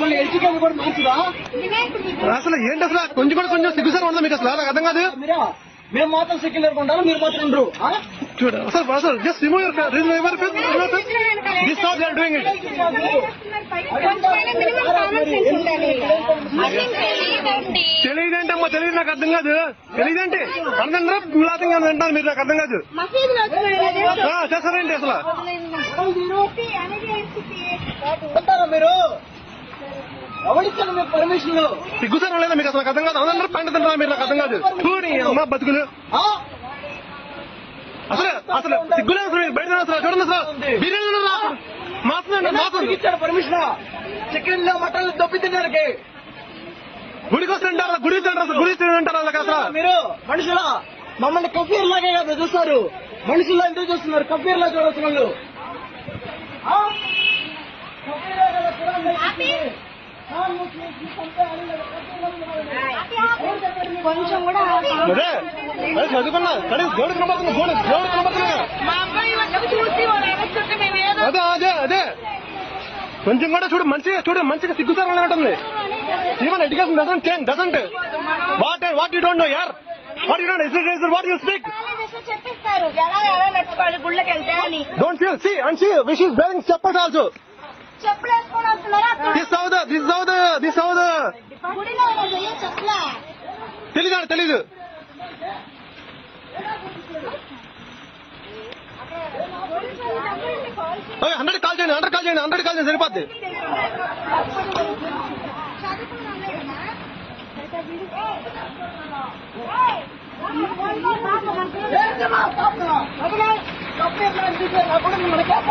మమ్మల్ని ఎడ్యుకేషన్ కూడా మంచిదా అసలు ఏంటి అసలు కొంచెం కూడా కొంచెం సిగ్గుసారి ఉండదు మీకు అసలు అర్థం కాదు మేము మాత్రం సెక్యులర్ ఉండాలి మీరు మాత్రం ఉండరు? చూడు అసలు అసలు just remove your remove this how they are doing it తెలియదేంటమ్మా తెలియదు నాకు అర్థం కాదు తెలియదేంటి అందరూ లాతంగా అంటారు మీరు నాకు అర్థం కాదు చేస్తారేంటి అసలు మీరు పర్మిషన్ సిగ్గుసారం లేదా మీకు అసలు అర్థం కాదు. అందరూ పంట తింటారా మీరు నాకు అర్థం కాదు. చూడి అమ్మా బతుకులు. అసలు అసలు సిగ్గులేదు అసలు మీరు? బయట అసలు చూడండి అసలు. బిర్యానీ మాత్రం మాత్రం. పర్మిషన్ చికెన్లో మటన్ దొబ్బి తినడానికి. గుడికి వస్తుంటారు గుడి తింటారు గుడి తింటారు వాళ్ళకి అసలు? మీరు మనుషులా? మమ్మల్ని కఫీర్ లాగే కదా చూస్తారు. మనుషుల్లో ఎందుకు చూస్తున్నారు? కఫీర్ లా చూడొచ్చు వాళ్ళు ఆ? కఫీరే కదా చూడండి. నాన్ ముస్లిమ్స్ని చంపే అడిగిన కఫీర్లను కొంచెం కూడా చదువుకున్నా దేవుడు కనబడుతున్నా అదే అదే అదే. కొంచెం కూడా చూడు మంచిగా చూడు మంచిగా సిగ్గుతారం ఉంటుంది even education doesn't change doesn't what what you don't know యార్ what you don't is what you speak don't feel see and see wish is wearing chappals also this how the this how the this how the గుడిలో వెయ్యి చెప్పులా తెలీదు hundred call చేయండి hundred call చేయండి hundred call చేయండి సరిపోద్ది మనకి.